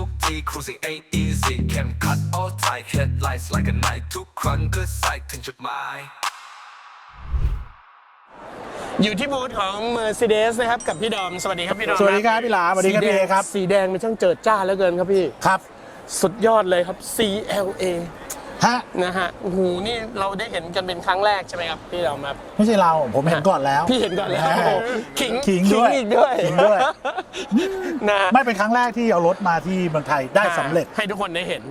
ทุกที cruising ain't easy เข้มขัด all tight headlights like a night ทุกครั้งก็ใส่ถึงจุดหมาย อยู่ที่บูธของ Mercedes นะครับ กับพี่ดอม สวัสดีครับพี่ดอมสวัสดีครับพี่หลาสวัสดีครับสีแงพี่เอครับ สีแดงมันช่างเจิดจ้าเหลือเกินครับพี่ ครับ สุดยอดเลยครับ CLA ฮะ นะฮะโอ้โหนี่เราได้เห็นกันเป็นครั้งแรกใช่ไหมครับพี่ดอมครับไม่ใช่เราผมเห็นก่อนแล้ว พี่เห็นก่อนแล้วฮะโอ้โหขิงขิงด้วยอีกด้วยขิงด้วยนะฮะไม่เป็นครั้งแรกที่เอารถมาที่เมืองไทยได้สำเร็จ ให้ทุกคนได้เห็น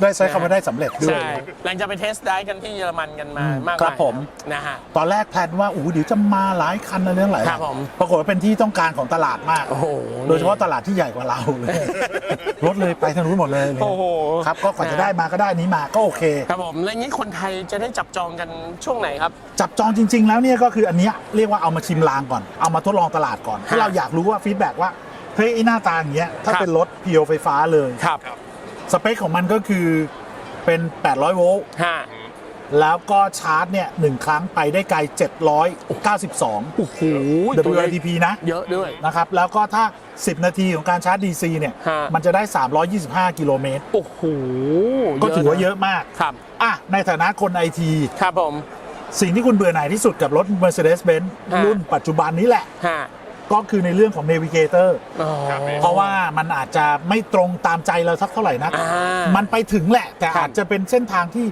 ได้ใช้คำว่าได้สำเร็จด้วย ใช่หลังจากไปเทสได้กันที่เยอรมันกันมาอืมมากครับมายผม นะฮะ ตอนแรกแพลนว่าอู้เดี๋ยวจะมาหลายคันนะเรื่องหลายครับผม ปรากฏว่าเป็นที่ต้องการของตลาดมาก โอ้โห โดยเฉพาะตลาดที่ใหญ่กว่าเราเลย รถเลยไปทางนู้นหมดเลยโอ้โหครับ ก็กว่าจะได้มาก็ได้นี้มาก็โอเคครับผมแล้วอย่างนี้คนไทยจะได้จับจองกันช่วงไหนครับ จับจองจริง ๆ แล้วเนี่ยก็คืออันเนี้ยเรียกว่าเอามาชิมลางก่อน เอามาทดลองตลาดก่อนให้เราอยากรู้ว่าฟีดแบ็กว่าเฮ้ยไอ้หน้าตาอย่างเงี้ยถ้าครับเป็นรถเพียวไฟฟ้าเลยครับ สเปคของมันก็คือเป็น 800 โวลต์ฮะ แล้วก็ชาร์จเนี่ยหนึ่งครั้งไปได้ไกล 792 โอ้โห WLTP นะ เยอะด้วย นะครับ แล้วก็ถ้า 10 นาทีของการชาร์จ DC เนี่ย ฮะ มันจะได้ 325 กิโลเมตร โอ้โหก็ถือว่าเยอะมาก ครับ อะ ในฐานะคนไอที ครับผม สิ่งที่คุณเบื่อหน่ายที่สุดกับรถ Mercedes-Benz ฮะ รุ่นปัจจุบันนี้แหละ ฮะก็คือในเรื่องของ Navigator อ๋อ เพราะว่ามันอาจจะไม่ตรงตามใจเราสักเท่าไหร่นะ อ่ามันไปถึงแหละ แต่ครับ อาจจะเป็นเส้นทางที่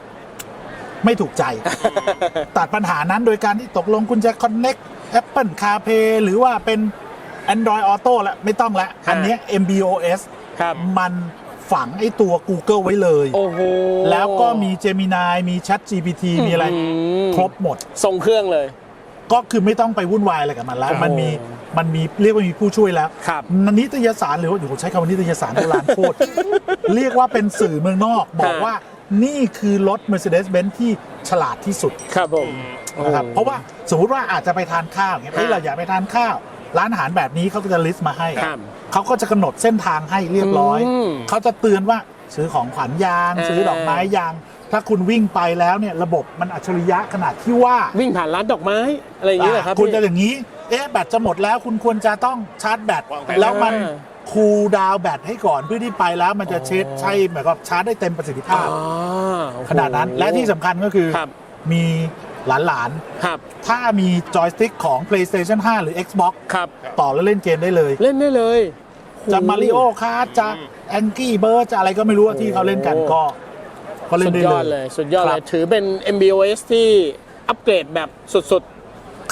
ไม่ถูกใจ ตัดปัญหานั้นโดยการที่ตกลงคุณจะ Connect Apple CarPlay หรือว่าเป็น Android Auto แล้วไม่ต้องแล้วอันเนี้ย MBOS ครับ มันฝังไอ้ตัว Google ไว้เลย โอ้โหแล้วก็มี Gemini มี Chat GPT มีอะไรอื้อหือครบหมด ทรงเครื่องเลย ก็คือไม่ต้องไปวุ่นวายอะไรกับมันแล้วโอ้โหมันมีมันมีเรียกว่ามีผู้ช่วยแล้วครับนิตยสารหรือว่าอยู่ใช้คำว่านิตยสารโบราณโคตร เรียกว่าเป็นสื่อเมืองนอก บอกว่า นี่คือรถ Mercedes-Benz ที่ฉลาดที่สุดครับผมนะครับโอ้เพราะว่าสมมติว่าอาจจะไปทานข้าวอย่างเงี้ยเฮ้ยฮะเราอยากไปทานข้าว ร้านอาหารแบบนี้เขาก็จะลิสต์มาให้ครับเขาก็จะกำหนดเส้นทางให้เรียบร้อย อืม เขาจะเตือนว่าซื้อของขวัญยางอ่าซื้อดอกไม้ยาง ถ้าคุณวิ่งไปแล้วเนี่ยระบบมันอัจฉริยะขนาดที่ว่า วิ่งผ่านร้านดอกไม้ อะไรอย่างนี้เหรอครับคุณพี่ จะอย่างนี้ เอ๊ะแบตจะหมดแล้วคุณควรจะต้องชาร์จแบต วางแผน แล้วมันอ่า คูลดาวน์แบตให้ก่อนเพื่อที่ไปแล้วมันจะเช็ดใช่หมายความชาร์จได้เต็มประสิทธิภาพอ๋อโอ้โหขนาดนั้นและที่สำคัญก็คือครับ มีหลานครับ ๆ ถ้ามีจอยสติ๊กของ PlayStation 5 หรือ Xbox ครับ ต่อแล้วเล่นเกมได้เลย เล่นได้เลยจะมาริโอคาร์จะแองกี้เบิร์จะอะไรก็ไม่รู้ที่เขาเล่นกันก็ก็เล่สุนดได้ยอดเลเลย ย สุดยอดคเลรัยบถือเป็น MBOS ที่อัปเกรดแบบสุด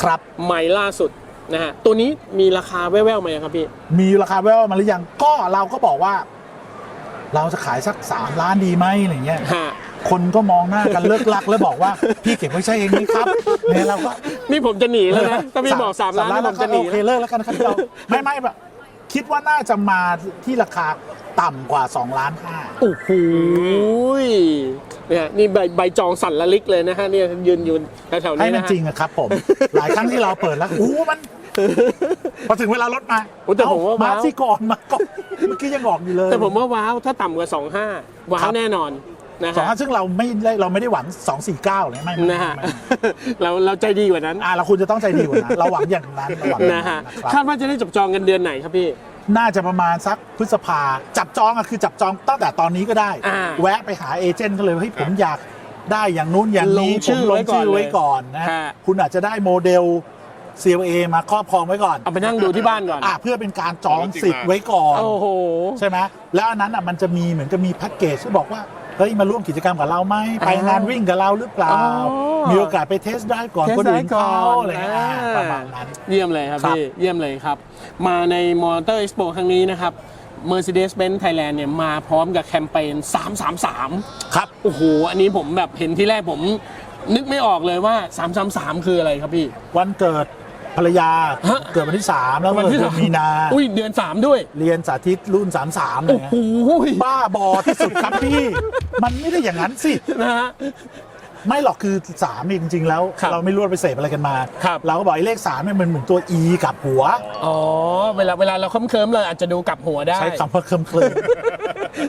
ครับ ๆ ใหม่ล่าสุด นะฮะตัวนี้มีราคาแว่วๆมายังครับพี่ มีราคาแว่วมาหรือยังก็เราก็บอกว่า เราจะขายสัก3ล้านดีไหมอะไรเงี้ยฮะ คนก็มองหน้ากันเลิกลักแล้วบอกว่าพี่เก็บไว้ใช้เองไหมครับเนี่ยเราก็นี่ผมจะหนีแล้วนะถ้าพี่บอก3ล้านสนี่ผมจะหนีโอเคเลิกแล้วกันครับเราไม่ไม่แบบคิดว่าน่าจะมาที่ราคา ต่ำกว่า2ล้านห้าโอ้โหยเนี่ยนี่ใบใบจองสั่นละลิกเลยนะฮะเนี่ยยืนอยู่แถวๆให้นี้มันนะฮะจริงอะครับผม หลายครั้งที่เราเปิดแล้วอู้มันพอถึงเวลารถมาโอ้แต่ผมว่าเอ้มาว้าวสิก่อนมาก่อนเมื่อกี้ยังบอกอยู่เลย แต่ผมว่าว้าวถ้าต่ำกว่า 25 ว้าครัวบแน่นอนนะสองฮะห้าซึ่งเราไม่ได้เราไม่ได้หวัง 249เลยไม่ไม่นะฮะไม่เราเราใจดีกว่านั้นอ่าเราคุณจะต้องใจดีกว่านั้นเราหวังอย่างนั้นเราหวังอย่างนะฮะนะครับคาดว่าจะได้จับจองกันเดือนไหนครับพี่ น่าจะประมาณสักพฤษภา จับจองอะคือจับจองตั้งแต่ตอนนี้ก็ได้ อ่าแวะไปหาเอเจนต์ก็เลยว่าเฮ้ยผมอยากได้อย่างนู้นอย่างนี้ลงชื่อผมลงชื่อไว้ไว้ก่ก่ออนนเลยนะฮะ คุณอาจจะได้โมเดล CLA มาครอบครองไว้ก่อนเอาไปนั่งดูที่บ้านก่อน อะเพื่อเป็นการจองสิทธิ์ไว้ก่อน โอ้โห ใช่ไหมแล้วอันนั้นอะมันจะมีเหมือนกับมีแพ็กเกจที่บอกว่า เฮ้ยมาร่วมกิจกรรมกับเราไหมไปงานวิ่งกับเราหรือเปล่า อ๋อ มีโอกาสไปเทสได้ก่อนเทสคนอื่นได้ก่เขาอนอะไรเงี้ยอ่าอ่าประมาณนั้น เยี่ยมเลยครับครับ พี่ เยี่ยมเลยครับ มาในมอเตอร์ e อ p o ครั้งนี้นะครับ Mercedes-Benz Thailand เนี่ยมาพร้อมกับแคมเปญ 333 ครับ โอ้โห อันนี้ผมแบบเห็นที่แรกผม นึกไม่ออกเลยว่า 333 คืออะไรครับพี่ วันเกิด ภรรยาฮะ เกิดวันที่ 3 แล้วก็เกิดเดือนมีนา อุ้ยเดือน3ด้วยเรียนสาธิตรุ่น 33อะไรโอ้เงี้โหยบ้าบอที่สุดครับพี่ มันไม่ได้อย่างนั้นสิ นะฮะ ไม่หรอกคือ3นี่จริง ๆ แล้ว ครับเราไม่รู้ว่าไปเสพอะไรกันมา ครับ เราก็บอกไอ้เลข3เนี่ยมันเหมือนตัว E กับหัว อ๋อ เวลาเวลาเราเคิมๆเลยอาจจะดูกลับหัวได้ ใช้คำว่าเคลิมเคลิม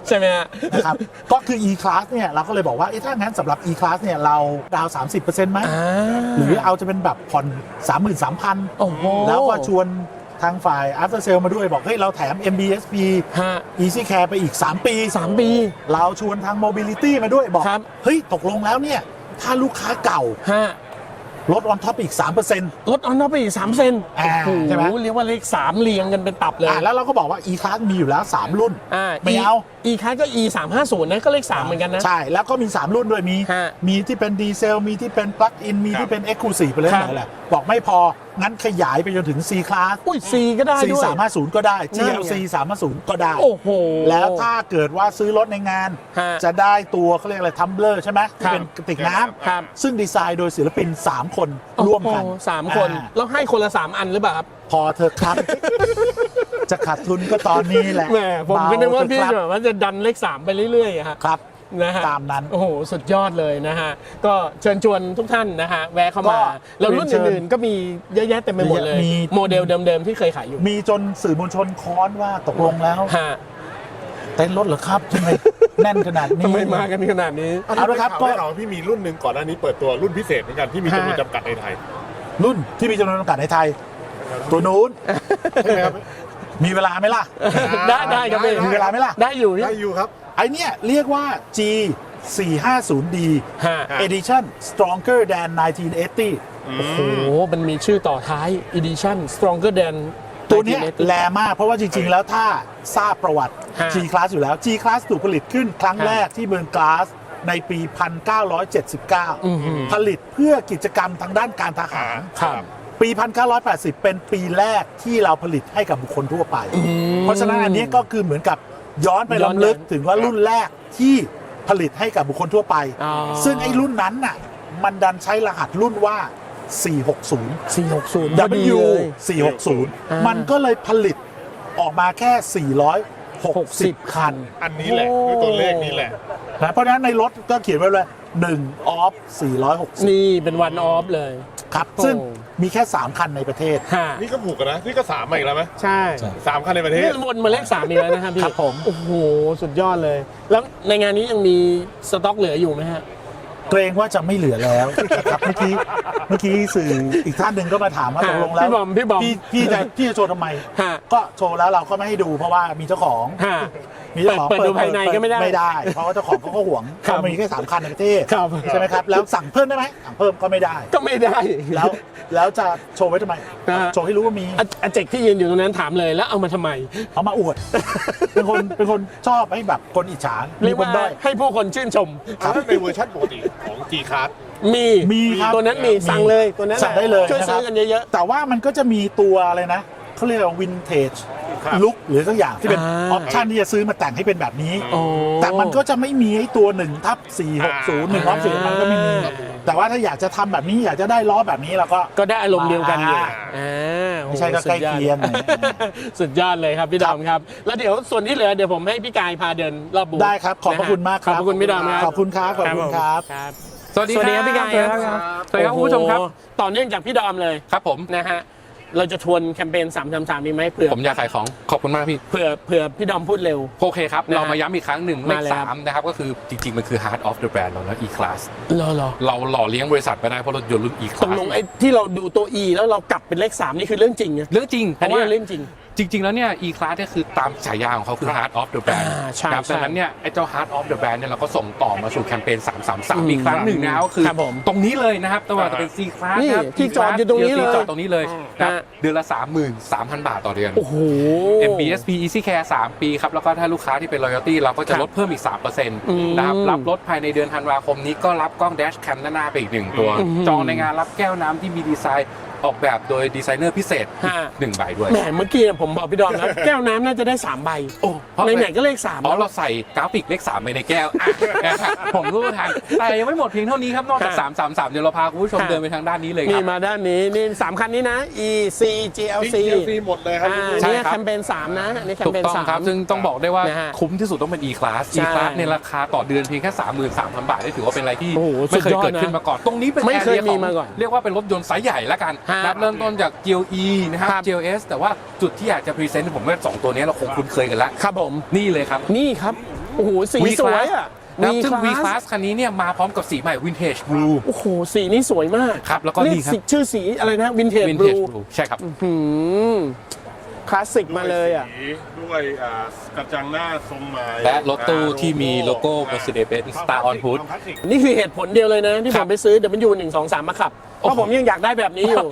ใช่ไหมฮะ นะครับ ก็คือ E class เนี่ยเราก็เลยบอกว่าเอ๊ะถ้างั้นสำหรับ E class เนี่ยเราดาวน์30%ไหม อ่า หรือเอาจะเป็นแบบผ่อน33,000โอ้โหแล้วก็ชวนทางฝ่าย after sale มาด้วยบอก เฮ้ย เราแถม MBSP ฮะ Easy Care ไปอีก 3 ปี สามปี เราชวนทาง Mobility มาด้วยบอก ครับ เฮ้ย ตกลงแล้วเนี่ย ถ้าลูกค้าเก่าฮะลด on top อีก 3%ลดออนนอไปอีกสามเซนอ่าโอ้โหใช่ไหม เรียกว่าเลขสามเรียงกันเป็นตับเลย อ่าแล้วเราก็บอกว่า e-class มีอยู่แล้ว 3 รุ่น อ่า ไม่เอา อีคัสก็ e 3 5 0นะก็เลข 3 เหมือนกันนะ ใช่ แล้วก็มี 3 รุ่นด้วยมี ฮะมีที่เป็นดีเซล มีที่เป็นปลั๊กอิน มีที่เป็น Exclusive ไปเลยครับไหนแหละบอกไม่พอ งั้นขยายไปจนถึง C Class อุ้ย C ก็ได้ C ด้วย 350ก็ได้ นั่นไง GLC 350ก็ได้ โอ้โห แล้วถ้าเกิดว่าซื้อรถในงาน ฮะจะได้ตัวเขาเรียกอะไรทัมเบลอร์ใช่ไหมครัที่บเป็นกระติกน้ครับำซึ่งดีไซน์โดยศิลปิน 3 คนร่วมกันโอ้โหสามคน อ่า แล้วให้คนละ 3 อันหรือเปล่าครับพอเธอะครับ จะขาดทุนก็ตอนนี้แหละแหมผมก็นึกว่าเบเถพี่อะครับแบบว่าจะดันเลข3ไปเรื่อยๆอะฮะครับนะฮะตามนั้น โอ้โห สุดยอดเลยนะฮะ ก็เชิญชวนทุกท่านนะฮะ แวะเข้าก็มา แล้วรุ่นเรียนเชิญอื่นๆก็มีเยอะแยะเต็มไปหมดเลยมีโมเดลเดิมๆที่เคยขายอยู่ มีจนสื่อมวลชนค้อนว่าตกลงแล้วฮะเต้นรถเหรอครับทำไมแน่นขนาดนี้ทำไมมากันขนาดนี้เอาละครับก็ก็เราพี่มีรุ่นหนึ่งก่อนหน้านี้เปิดตัวรุ่นพิเศษเหมือนกันที่มีจำนวนฮะจำกัดในไทย รุ่นที่มีจำนวนจำกัดในไทย ตัวนู้นใช่ไหมครับ มีเวลาไหมล่ะ ได้ได้ครับพี่มีเวลาไหมล่ะ ได้อยู่พี่ได้อยู่ครับ ไอเนี้ยเรียกว่า G 450D ฮะ Edition Stronger than 1980 โอ้โห มันมีชื่อต่อท้าย edition stronger than ตัวเนี้ย1980แรงมากเพราะว่าจริง ๆ แล้วถ้าทราบประวัติฮะ G Class อยู่แล้ว G Class ถูกผลิตขึ้นครั้งฮะแรกที่เมืองกลาสในปีอือหือ1979 ผลิตเพื่อกิจกรรมทางด้านการทหารครับ ปี 1980 เป็นปีแรกที่เราผลิตให้กับบุคคลทั่วไป เพราะฉะนั้นอันนี้ก็คือเหมือนกับย้อนไปย้อนลำลึกย้อนถึงว่ารุ่นแรกที่ผลิตให้กับบุคคลทั่วไป อ๋อซึ่งไอ้รุ่นนั้นน่ะมันดันใช้รหัสรุ่นว่า 460 460 W อ่า460 มันก็เลยผลิตออกมาแค่ 460 คัน อันนี้แหละด้วยตัวเลขนี้แหละ นะเพราะฉะนั้นในรถก็เขียนไว้เลย1 off 460 นี่เป็น one off เลย ครับโอ้ซึ่ง มีแค่ 3 คันในประเทศ ฮะนี่ก็ผูกกันนะ นี่ก็สามมาอีกแล้วไหมใช่ สามคันในประเทศ นี่วนมาเลขสามอีกแล้วนะครับพี่ครับผม โอ้โห สุดยอดเลย แล้วในงานนี้ยังมีสต็อกเหลืออยู่ไหมฮะ เกรงว่าจะไม่เหลือแล้วครับเมื่อกี้เมื่อกี้สื่ออีกท่านหนึ่งก็มาถามว่าฮะตกลงแล้วพี่บอมพี่บอมพี่จะพี่จะโชว์ทำไม ฮะ ก็โชว์แล้วเราก็ไม่ให้ดูเพราะว่ามีเจ้าของ ฮะ มีเจ้าของเปิดดูภายในก็ไม่ได้ไม่ได้ เพราะว่าเจ้าของเขาก็ห่วงครับเขามีแค่สามคันในประเทศครับ ใช่ไหมครับแล้วสั่งเพิ่มได้ไหมสั่งเพิ่มก็ไม่ได้ ก็ไม่ได้ แล้วแล้วจะโชว์ไว้ทำไมฮะโชว์ให้รู้ว่ามีอาอาเจกที่ยืนอยู่ตรงนั้นถามเลยแล้วเอามาทำไม เอามาอวด เป็นคนเป็นคนชอบให้แบบคนอิจฉามีเรียกคนว่าด้อย ให้ผู้คนชื่นชมครับในเวอร์ชันปกติของ G Class มีมีครับตัวนั้นมีสั่งเลยตัวนั้นสั่งได้เลยช่วยนะครับ ซื้อกันเยอะ แต่ว่ามันก็จะมีตัวอะไรนะเขาเรียกว่าวินเทจครับ ลุกหรือสักอย่างที่เป็นออ่าอปชันที่จะซื้อมาแต่งให้เป็นแบบนี้ ๆโอ้ แต่มันก็จะไม่มีไอ้ตัว1ทับ460 1ทับ4มันก็ไม่มี แต่ว่าถ้าอยากจะทำแบบนี้อยากจะได้ล้อแบบนี้เราก็ ก็ได้อารมณ์เดียวกันอยู่อ่า อ่าไม่ใช่ก็โอ้โหใกล้เคียง สุดอดสุดยอดเลยครับพี่ดอมครับ แล้วเดี๋ยวส่วนที่เหลือเดี๋ยวผมให้พี่กายพาเดินรอบบูธได้ครับขอบพระคุณมากคขอบรับพระคุณพี่ดอมครับ ขอบคุณครับขอบคุณครับ ครับสวัสดีสวัสดีครับพี่กายสวัสดีครับสวัสดีครับคุณผู้ชมครับ โอ้โหต่อเนื่องจากพี่ดอมเลยครับผม นะฮะ เราจะทวนแคมเปญ3 3 3มีไหมเผื่อผมอยากขายของขอบคุณมากพี่เผื่อเผื่อพี่ดอมพูดเร็ว โอเคครับนะฮะเรามาย้ำอีกครั้งหนึ่งเลมาขเลยครับสามนะครับ ก็คือจริง ๆ มันคือ heart of the brand เราแล้ว e class รอรอเราหล่อเลี้ยงบริษัทไปได้เพราะรถยนต์รุ่น e ตก class ลงไอ้ที่เราดูตัว E แล้วเรากลับเป็นเลข 3 นี่คือเรื่องจริงนะเรื่องจริงเพอันราะนี้ว่าเรื่องจริง จริง ๆ แล้วเนี่ย e class เนี่ยคือตามฉายาของเขาคือ heart of the brand อ่าใช่ครับใช่ดังนั้นเนี่ยไอ้เจ้า heart of the brand เนี่ยเราก็ส่งต่อมาสู่แคมเปญ อืม333 อีกครั้งหนึ่งนะครับก็คือครับผมตรงนี้เลยนะครับไม่ว่าจะเป็น c class นี่นะครับ ที่ E จอด class อยู่ตรงนี้เลย จอดตรงนี้เลยนะครับฮะเดือนละ 33,000 บาทต่อเดือน โอ้โห MBSP Easy Care 3 ปีครับ แล้วก็ถ้าลูกค้าที่เป็น loyalty เราก็จะครับลดเพิ่มอีก3%มนะครับ รับรถภายในเดือนธันวาคมนี้ก็รับกล้อง dash cam ด้านหน้าไปอีกหนึ่งตัว อืม จองในงานรับแก้วน้ำที่มีดีไซน์ออกแบบโดยดีไซเนอร์พิเศษอีกฮะ หนึ่งใบด้วย แหมเมื่อกี้ผมบอกพี่ดอมแล้ว แก้วน้ำน่าจะได้3ใบโอ้เพราะไหนๆก็เลข3อ๋อแล้ว เราใส่กราฟิกเลข3ไปในแก้วอะผมรู้ทันแต่ยังไม่หมดเพียงเท่านี้ครับ นอกจากฮะ333 เดี๋ยวเราพาคุณผู้ชมฮะเดินไปทางด้านนี้เลยคนี่รับ มาด้านนี้นี่สามคันนี้นะ E C G L C ที่ GLC หมดเลยครับอ่าใช่นี่ครับ แคมเปญ3นะอันนี่แคมถูกเปญต้องสาม ครับ ซึ่งต้องบอกได้ว่านะฮะคุ้มที่สุดต้องเป็น E Class ใช่ E Class ในราคาต่อเดือนเพียงแค่ 33,000 บาทนี่ถือว่าเป็นอะไรที่โอ้โหไม่เคยสุดยอดเกิดขึ้นนะมาก่อน ตรงนี้เป็นไม่เคยแอรีมีของมาก่อน เรียกว่าเป็นรถยนต์ไซส์ใหญ่แล้วกันฮะนับเริ่มต้นจาก GLE นะครับ ครับ GLS แต่ว่าจุดที่อยากจะพรีเซนต์ผมว่าสองตัวนี้เราคงคุ้นเคยกันแล้วครับผม นี่เลยครับ นี่ครับ โอ้โห สี V สวย Class อะ นะครับซึ่ง V Class Class คันนี้เนี่ยมาพร้อมกับสีใหม่ Vintage Blue โอ้โห สีนี่สวยมากครับแล้วก็เรียนี่ครับสีชื่อสีอะไรนะวินเทจบลู Vintage Blue ใช่ครับหืม คลาสสิกมาเลยอะสีด้วยอ่ากระจังหน้าทรงไม้และรถตู้ที่มีโลโก้ Mercedes-Benz Star on Hood นี่คือเหตุผลเดียวเลยนะ ที่คผรับมไปซื้อ W 1 2 3 มาขับ เพราะผมยังอยากได้แบบนี้อยู่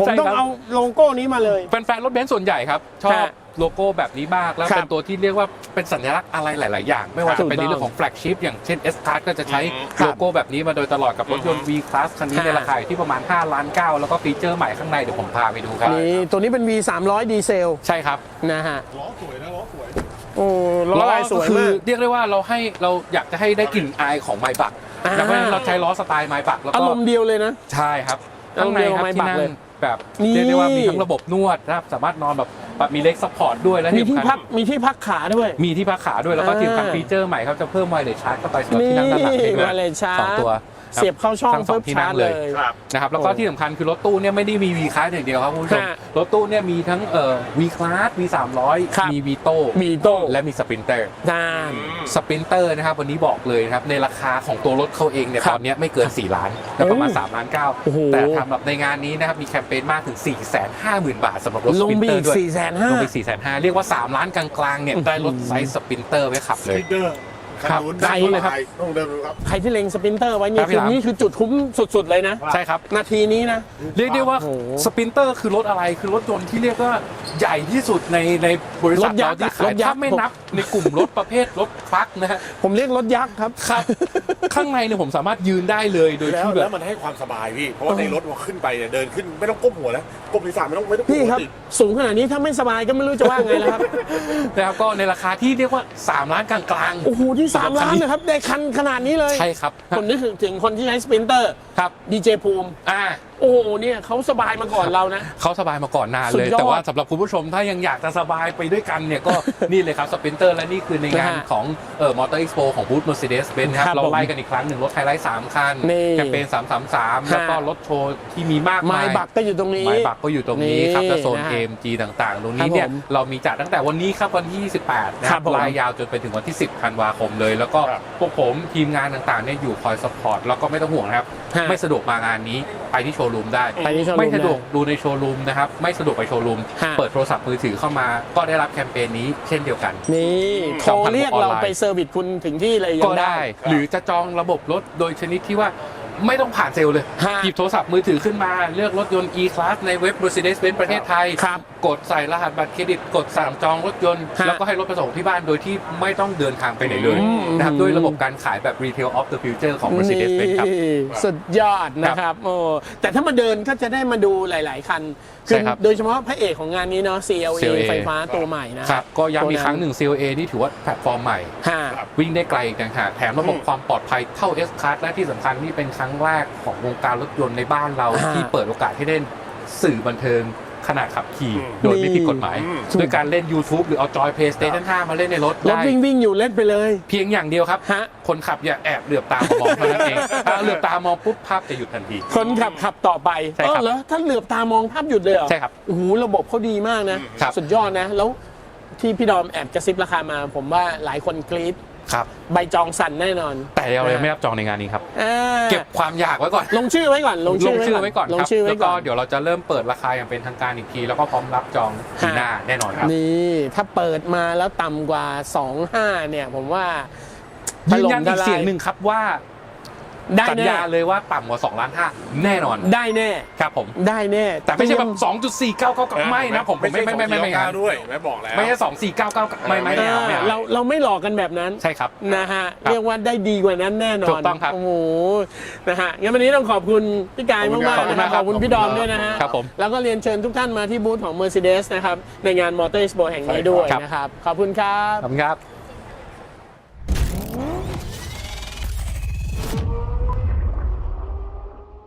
ผมใช่ครับต้องเอาโลโก้นี้มาเลย แฟนๆรถเบนซ์ส่วนใหญ่ครับ ชอบฮะ โลโก้แบบนี้มาก แล้วครับเป็นตัวที่เรียกว่าเป็นสัญลักษณ์อะไรหลาย ๆ อย่าง ไม่ว่าถูจะกเป็นในต้องเรื่องของแฟลกชิพอย่างเช่น S Class ก็จะใช้ครับโลโก้แบบนี้มาโดยตลอดกับรถยนต์ V Class คันนี้ฮะในราคาอยู่ที่ประมาณ5ล้าน9แล้วก็ฟีเจอร์ใหม่ข้างในเดี๋ยวผมพาไปดูครับนี่ตัวนี้เป็น V 3 0 0ดีเซลใช่ครับนะฮะล้อสวยนะล้อสวยโอ้ล้อลายสวยก็คือมากเรียกได้ว่าเราให้เราอยากจะให้ได้กลิ่นอายของไมบักอ่าเพราะฉะนั้นเราใช้ล้อสไตล์ไมบักแล้วอาก็รมณ์เดียวเลยนะใช่ครับเอาข้างในครับเดียวที่ไม้บักนั่งเลยแบบนี่เรียกได้ว่ามีทั้งระบบนวดนะครับสามารถนอนแบบแบบ มีเล็กซัพพอร์ตด้วยและมีที่สำคัญพักมีที่พักขาด้วย มีที่พักขาด้วยแล้วก็อ่าที่สำคัญฟีเจอร์ใหม่ครับจะเพิ่มไวเลสชาร์จเข้าไปสำหรับที่นั่งด้านหลังให้ด้วย wireless charge สองตัว เสียบเข้าช่องทั้งสองปุ๊บที่ชานั่ร์งจเลเลย ย ครับ นะครับแล้วก็โอ้ที่สำคัญคือรถตู้เนี่ยไม่ได้มี V Class อย่างเดียวครับคุณผู้ชม ฮะรถตู้เนี่ยมีทั้งเอ่อ V Class V ครับ300มี Vito มีโต้และมีสปรินเตอร์ด้าน สปรินเตอร์นะครับวันนี้บอกเลยนะครับในราคาของตัวรถเขาเองเนี่ยครับตอนเนี้ยไม่เกิน 4 ล้านแล้วประมาณโอ้3ล้านโอ้โห 9 แต่ทำแบบในงานนี้นะครับมีแคมเปญมากถึง 4 5 0 0 0 0 บาทสำหรับรถสลงปรินไปเตออีร์กด้วย4 5 0 0ลงไป4 5 0 0 0เรียกว่า 3 ล้านกลางๆเนี่ยได้รถไซส์สปรินเตอร์ไว้ขับเลย เดอร์ ครับนู้นไกลเลยครับต้องเดินดูครับ ใครที่เล็งสปรินเตอร์ไว้นี่ครับพี่คือหลาม นี่คือจุดคุ้มสุดๆเลยนะ ใช่ครับ นาทีนี้นะ เรียกได้ว่าโอ้โห สปรินเตอร์คือรถอะไรคือรถยนต์ที่เรียกว่า ใหญ่ที่สุดในในบริษัทรถยัเรากษ์ที่อะขารยถยักษ์ ถ้าไม่นับในกลุ่มรถประเภทรถทรัคนะฮะผมเรียกรถยักษ์ครับ ครับ ข้างในเนี่ยผมสามารถยืนได้เลยโดยแล้วที่แบแล้วบมันให้ความสบายพี่ เพราะว่าในรถพอขึ้นไปเนี่ยเดินขึ้นไม่ต้องก้มหัวแล้วก้มศีรษะไม่ต้องไม่ต้องพี่ครับปกติสูงขนาดนี้ถ้าไม่สบายก็ไม่รู้จะว่าไงแล้วครับ นะครับก็ในราคาที่เรียกว่า 3 ล้านกลางๆ โอ้โหที่สำหรับ3ล้านคันะครับ ได้คันขนาดนี้เลย ใช่ครับ ผมนึกถึงคนที่ใช้สปรินเตอร์ ครับดีเจภูมิอ่าโอ้โหเนี่ยเขาสบายมาก่อนเรานะ เขาสบายมาก่อนนานสุเลดย ยอดแต่ว่าสำหรับคุณผู้ชมถ้ายังอยากจะสบายไปด้วยกันเนี่ยก็ นี่เลยครับสปรินเตอร์และนี่คือในงานนะฮะของเอ่อมอเตอร์เอ็กซ์โปของบูธ Mercedes-Benz คครัรับบเราผมไล่กันอีกครั้งหนึ่งรถไฮไลท์3คันนี่แคมเปญ333 แล้วก็รถโชว์ที่มีมากไม้มาย บักก็อยู่ตรงนี้ ไม้บักก็อยู่ตรงนี้ครับนี่และโซน นะฮะ AMG ต่างๆ ตรงนี้เนี่ยครับผมเรามีจัดตั้งแต่วันนี้ครับวันที่ 28นะคครัรับบผมลายยาวจนไปถึงวันที่ 10ธันวาคมเลย แล้วก็ครับพวกผมทีมงานต่างๆเนี่ยอยู่คอยสปอร์ตแล้วก็ไม่ต้องห่วงนะครับ ฮะไม่สะดวกมางานนี้ไปที่โชว์รูมได้ ไปที่โชว์รูมไม่สะดวกได้ดูในโชว์รูมนะครับ ไม่สะดวกไปโชว์รูม ฮะ เปิดโทรศัพท์มือถือเข้ามา ก็ได้รับแคมเปญนี้เช่นเดียวกัน นี่โทรเรียกเราไปเซอร์วิสคุณถึงที่เลยยัก็งได้ ได้ หรือจะจองระบบรถโดยชนิดที่ว่า ไม่ต้องผ่านเซลล์เลย ฮะหยิบโทรศัพท์มือถือขึ้นมา เลือกรถยนต์ E-Class ในเว็บ Mercedes-Benz ประเทศไทย ครับกดใส่รหัสบัตรเครดิต กดสั่งจองรถยนต์ ฮะแล้วก็ให้รถไปส่งที่บ้านโดยที่ไม่ต้องเดินทางไปไหนเลยอืม นะครับด้วยระบบการขายแบบ Retail of the Future ของ Mercedes-Benz ครับ นี่สุดยอดนะครับโอ้แต่ถ้ามาเดินก็จะได้มาดูหลาย ๆ คันคือใช่ครับ โดยเฉพาะพระเอกของงานนี้เนาะ CLA CLA ไฟฟ้าตัวใหม่นะครับ ก็ย้ำอีกตัวนั้นครั้งหนึ่ง CLA นี่ถือว่าแพลตฟอร์มใหม่ ฮะ วิ่งได้ไกลอีกต่างหากแถมระบบความปลอดภัยเท่า S Class และที่สำคัญนี่เป็นครั้งแรกของวงการรถยนต์ในบ้านเราอ่าที่เปิดโอกาสให้เล่นสื่อบันเทิงขณะขับขี่อืมโดยไม่ผิดกฎหมายอืมด้วยการเล่น YouTube หรือเอาจอย PlayStation 5 มาเล่นในรถรถได้ วิ่งวิ่งอยู่เล่นไปเลย เพียงอย่างเดียวครับ ฮะ คนขับอย่าแอบเหลือบตามามองเท่านั้นเอง ถ้าเหลือบตามองปุ๊บภาพจะหยุดทันที คนขับขับต่อไปใช่เอครัอบเหรอถ้าเหลือบตามองภาพหยุดเลยเหรอใช่ครับโอ้โหระบบเขาดีมากนะครับ สุดยอดนะ แล้ว ที่พี่ดอมแอบกระซิบราคามา ผมว่าหลายคนกรี๊ดครับ ใบจองสั่นแน่นอนแต่เรายังไม่รับจองในงานนี้ครับ อ่าเก็บความอยากไว้ก่อน ลงชื่อไว้ก่อนลงชื่อไว้ก่อนลคงรับชื่อไว้แล้วก่ก็อนเดี๋ยวเราจะเริ่มเปิดราคาอย่างเป็นทางการอีกที แล้วก็พร้อมรับจองปีหน้าแน่นอนครับ นี่ถ้าเปิดมาแล้วต่ำกว่า 25 เนี่ย ผมว่ายืนยันถอีล่กมทลา เสียงหนึ่งครับว่า ได้สัญแน่ ญาเลยว่าต่ำกว่า2ล้านห้าแน่นอนได้แน่ ครับผม ได้แน่แต่ไม่ใช่แบบเตรีย2.499ไม่นะผมผมไม่ไม่ไม่ไม่ไม่ใช่ไม่249ด้วยแม่บอกแล้ว ไม่ใช่2499ไม่ไม่ไม่เอาไม่อ่าเอาเราเราไม่หลอกกันแบบนั้น ใช่ครับ นะฮะ ครับเรียกว่าได้ดีกว่านั้นแน่นอนถูกต้องครับโอ้โหนะฮะงั้นวันนี้ต้องขอบคุณพี่กายมากๆขอบคุนะณครับมากขอบคุณพี่ดอมด้วยนะฮะครับผมแล้วก็เรียนเชิญทุกท่านมาที่บูธของ Mercedes นะครับ ในงาน Motor Expo แห่งนี้ด้วยครับ นะครับ ขอบคุณครับ ขอบคุณครับ